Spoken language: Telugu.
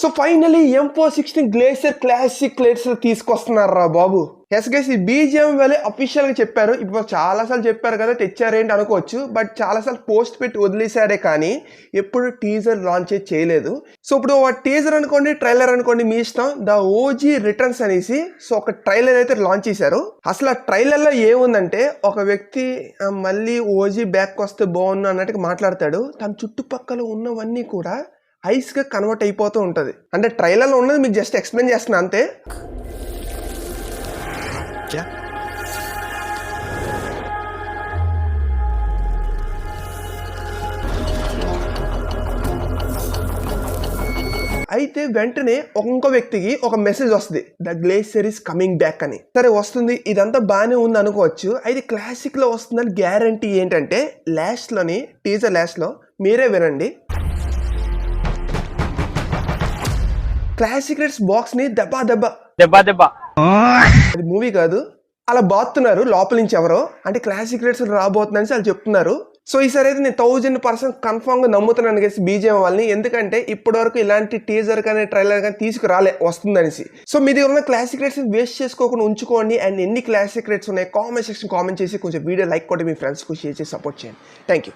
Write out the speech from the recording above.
So finally M four sixteen glacier classic glacier తీసుకొస్తున్నారు రా బాబు. ఎస్ గైస్ ఈ బీజిఎం వెళ్ళి అఫీషియల్గా చెప్పారు. ఇప్పుడు చాలా సార్లు చెప్పారు కదా తెచ్చారేంటి అనుకోవచ్చు బట్ చాలా సార్లు పోస్ట్ పెట్టి వదిలేశారే కానీ ఎప్పుడు టీజర్ లాంచ్ చేయలేదు. సో ఇప్పుడు ఒక టీజర్ అనుకోండి ట్రైలర్ అనుకోండి మీ ఇష్టం. ద ఓజీ రిటర్న్స్ అనేసి సో ఒక ట్రైలర్ అయితే లాంచ్ చేశారు. అసలు ఆ ట్రైలర్లో ఏముందంటే ఒక వ్యక్తి మళ్ళీ ఓజీ బ్యాక్ వస్తే బాగుండు అన్నట్టుగా మాట్లాడతాడు. తన చుట్టుపక్కల ఉన్నవన్నీ కూడా ఐస్గా కన్వర్ట్ అయిపోతూ ఉంటది. అంటే ట్రైలర్లో ఉన్నది మీకు జస్ట్ ఎక్స్ప్లెయిన్ చేస్తున్నా అంతే? అయితే వెంటనే ఇంకో వ్యక్తికి ఒక మెసేజ్ వస్తుంది. The glacier is coming back అని. సరే వస్తుంది. ఇదంతా బాగానే ఉంది అనుకోవచ్చు. అయితే క్లాసిక్లో వస్తుందని గ్యారంటీ ఏంటంటే లాస్ట్లోని టీజర్ లాస్ట్లో మీరే వినండి. క్లాసిక్ రేట్స్ బాక్స్ని దెబ్బ దెబ్బ. దెబ్బ దెబ్బ. అది మూవీ కాదు. అలా బాతున్నారు లోపల నుంచి ఎవరో. అంటే క్లాసిక్ రేట్స్ రాబోతుందని వాళ్ళు చెప్తున్నారు. సో ఈసారి అయితే నేను థౌజండ్ పర్సెంట్ కన్ఫామ్గా నమ్ముతున్నాను కలిసి బీజేఎం వాళ్ళని. ఎందుకంటే ఇప్పటివరకు ఇలాంటి టీజర్ కానీ ట్రైలర్ కానీ తీసుకురాలే వస్తుందనేసి. సో మీ దగ్గర ఉన్న క్లాసిక్ రేట్స్ వేస్ట్ చేసుకోకుండా ఉంచుకోండి. అండ్ ఎన్ని క్లాసిక్ రేట్స్ ఉన్నాయి కామెంట్ సెక్షన్ కామెంట్ చేసి కొంచెం వీడియో లైక్ కొట్టి మీ ఫ్రెండ్స్కి షేర్ చేసి సపోర్ట్ చేయండి. Thank you